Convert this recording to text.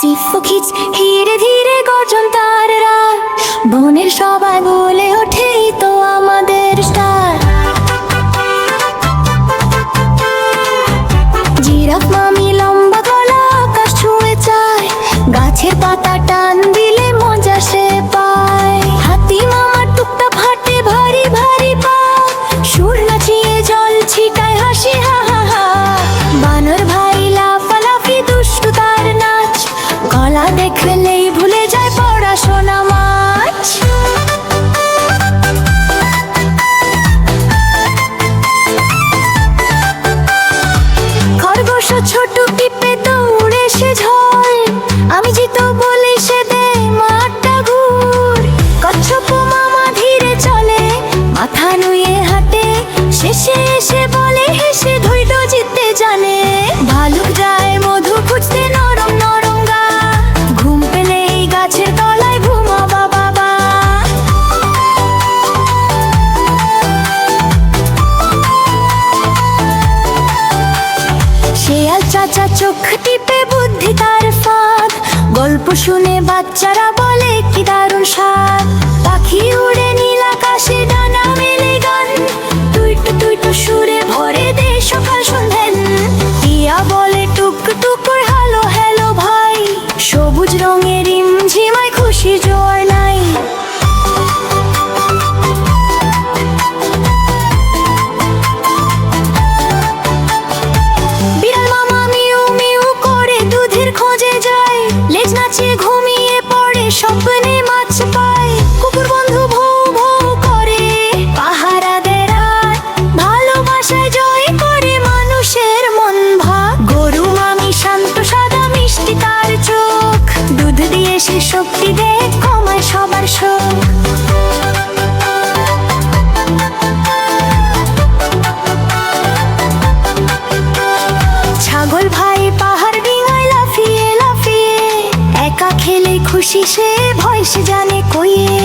সিফুকিচ ধীরে ধীরে গর্জন তার বনের সবাই বলে ওঠেই তো আমাদের স্টার। জিরাফ মামি লম্বা গলা আকাশ ছুঁয়ে যায় গাছের পাতা নুয়ে হাঁটে শেষে এসে বলে, হেসে ধৈর্য জিততে জানে। ভালুক যায় মধু খুঁজতে নরম নরম গা। ঘুম পেলেই গাছের তলায় ঘুমাবা বাবা শেয়াল চাচা চোখ টিপে বুদ্ধি তার ফাঁদ। গল্প শুনে বাচ্চারা বলে, কি দারুণ স্বাদ। পাখি উড়ে she সে ভয় সে জানে কইয়ে